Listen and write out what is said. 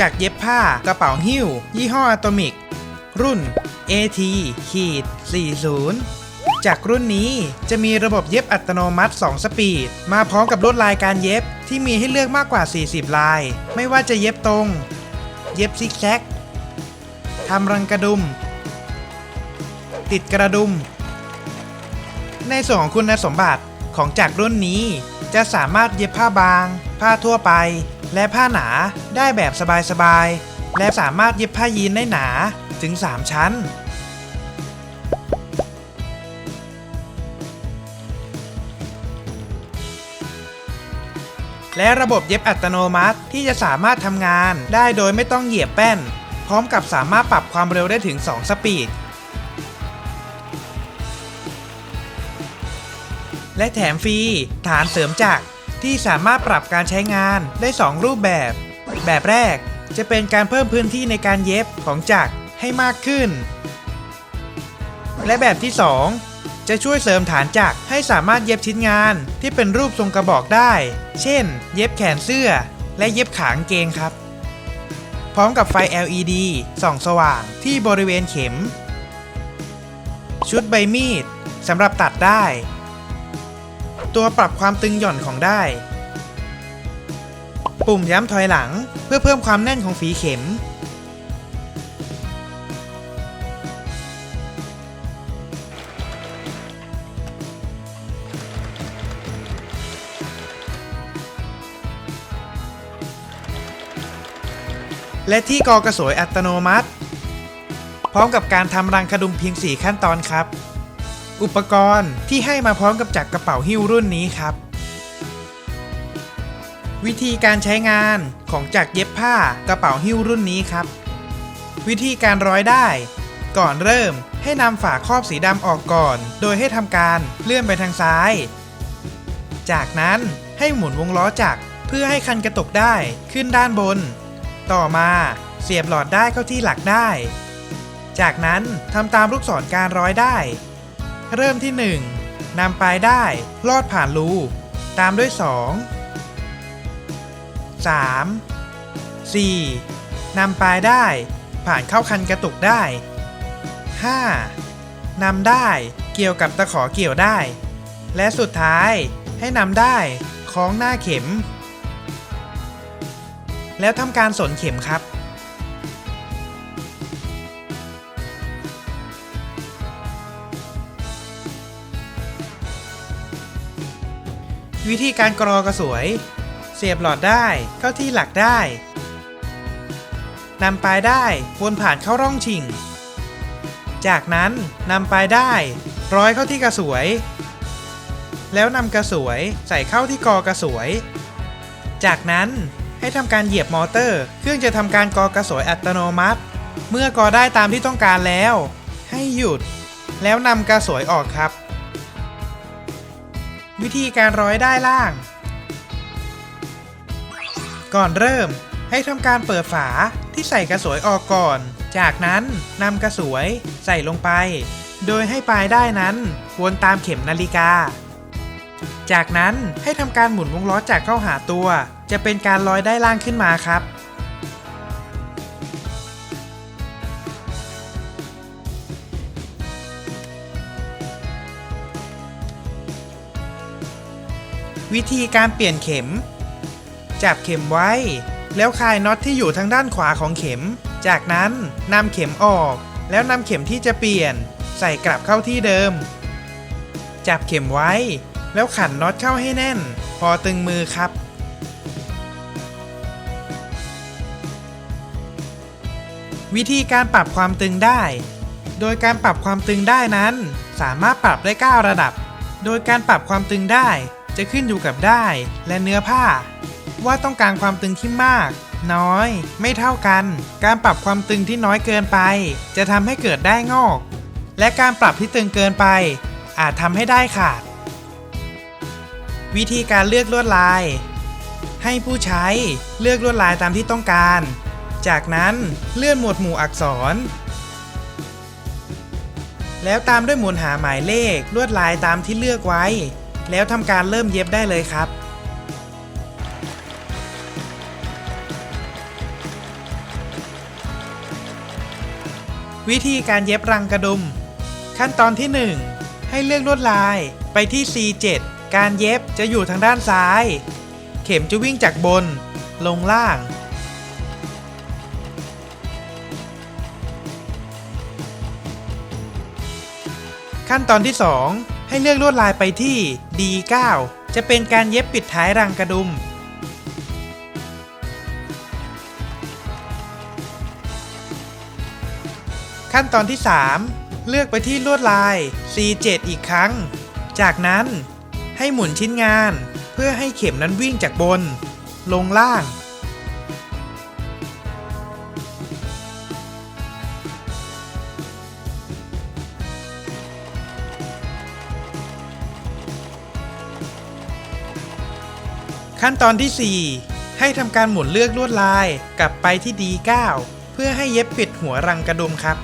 จักเย็บผ้ากระเป๋าหิ้ว ยี่ห้ออะโตมิก รุ่น AT ขีด40 จากรุ่นนี้จะมีระบบเย็บอัตโนมัติ 2 สปีด มาพร้อมกับลวดลายการเย็บที่มีให้เลือกมากกว่า 40 ลาย ไม่ว่าจะเย็บตรง เย็บซิกแซกทำรังกระดุม ติดกระดุม ในส่วนของคุณสมบัติของจากรุ่นนี้จะสามารถเย็บผ้าบาง ผ้าทั่วไป และผ้าหนาได้แบบสบายๆ และสามารถเย็บผ้ายีนได้หนาถึง 3 ชั้น และระบบเย็บอัตโนมัติที่จะสามารถทำงานได้โดยไม่ต้องเหยียบแป้น พร้อมกับสามารถปรับความเร็วได้ถึง 2 สปีด และแถมฟรีฐานเสริมจักร ที่สามารถปรับการใช้งานได้ 2 รูปแบบ แบบแรกจะเป็นการเพิ่มพื้นที่ในการเย็บของจักรให้มากขึ้น และแบบที่ 2 จะช่วยเสริมฐานจักรให้สามารถเย็บชิ้นงานที่เป็นรูปทรงกระบอกได้ เช่น เย็บแขนเสื้อ และเย็บขางเกงครับ พร้อมกับไฟ LED ส่องสว่างที่บริเวณเข็ม ชุดใบมีดสำหรับตัดได้ ตัวปรับความตึงหย่อนของได้ ปุ่มย้ำถอยหลังเพื่อเพิ่มความแน่นของฝีเข็ม และที่กอกระสวยอัตโนมัติ พร้อมกับการทำรังกระดุมเพียง 4 ขั้นตอนครับ อุปกรณ์ที่ให้มาพร้อมกับจักรกระเป๋าหิ้วรุ่นนี้ครับ วิธีการใช้งานของจักรเย็บผ้ากระเป๋าหิ้วรุ่นนี้ครับ วิธีการร้อยได้ ก่อนเริ่มให้นำฝาครอบสีดำออกก่อน โดยให้ทำการเลื่อนไปทางซ้าย จากนั้นให้หมุนวงล้อจักรเพื่อให้คันกระตกได้ขึ้นด้านบน ต่อมาเสียบหลอดได้เข้าที่หลักได้ จากนั้นทำตามลูกศรการร้อยได้ เริ่มที่ 1นำปลายได้ลอดผ่านรู ตามด้วย 2 3 4นำปลายได้ผ่านเข้าคันกระตุกได้ 5. นำได้เกี่ยวกับตะขอเกี่ยวได้ และสุดท้ายให้นำได้คล้องหน้าเข็ม แล้วทำการสนเข็มครับ วิธีการกรอกระสวย เสียบหลอดได้เข้าที่หลักได้นำปลายได้วนผ่านเข้าร่องชิง จากนั้นนำปลายได้ ร้อยเข้าที่กระสวย แล้วนำกระสวยใส่เข้าที่กอกระสวย จากนั้นให้ทำการเหยียบมอเตอร์ เครื่องจะทำการกอกระสวยอัตโนมัติ เมื่อกอได้ตามที่ต้องการแล้ว ให้หยุด แล้วนำกระสวยออกครับ วิธีการร้อยได้ล่าง ก่อนเริ่มให้ทำการเปิดฝาที่ใส่กระสวยออกก่อน จากนั้นนำกระสวยใส่ลงไป โดยให้ปลายได้นั้นวนตามเข็มนาฬิกา จากนั้นให้ทำการหมุนวงล้อจากเข้าหาตัว จะเป็นการลอยได้ล่างขึ้นมาครับ วิธีการเปลี่ยนเข็ม จับเข็มไว้ แล้วคลายน็อตที่อยู่ทางด้านขวาของเข็ม จากนั้นนำเข็มออก แล้วนำเข็มที่จะเปลี่ยน ใส่กลับเข้าที่เดิม จับเข็มไว้ แล้วขันน็อตเข้าให้แน่น พอตึงมือครับวิธีการปรับความตึงได้ โดยการปรับความตึงได้นั้น สามารถปรับได้ 9 ระดับ โดยการปรับความตึงได้ จะขึ้นอยู่กับได้และเนื้อผ้า ว่าต้องการความตึงที่มาก น้อย ไม่เท่ากัน การปรับความตึงที่น้อยเกินไป จะทำให้เกิดได้งอก และการปรับที่ตึงเกินไป อาจทำให้ได้ขาด วิธีการเลือกลวดลาย ให้ผู้ใช้เลือกลวดลายตามที่ต้องการ จากนั้นเลื่อนหมวดหมู่อักษรแล้วตามด้วยหมุนหาหมายเลขลวดลายตามที่เลือกไว้ แล้วทำการเริ่มเย็บได้เลยครับวิธีการเย็บรังกระดุม ขั้นตอนที่ 1 ให้เลือกลวดลายไปที่ C7 การเย็บจะอยู่ทางด้านซ้าย เข็มจะวิ่งจากบน ลงล่าง ขั้นตอนที่ 2 ให้เลือกลวดลายไปที่ D9 จะเป็นการเย็บปิดท้ายรังกระดุม ขั้นตอนที่ 3 เลือกไปที่ลวดลาย C7 อีกครั้ง จากนั้นให้หมุนชิ้นงานเพื่อให้เข็มนั้นวิ่งจากบน ลงล่าง ขั้นตอนที่ 4 ให้ทำการหมุนเลือกลวดลายกลับไปที่ D9 เพื่อให้เย็บปิดหัวรังกระดุมครับ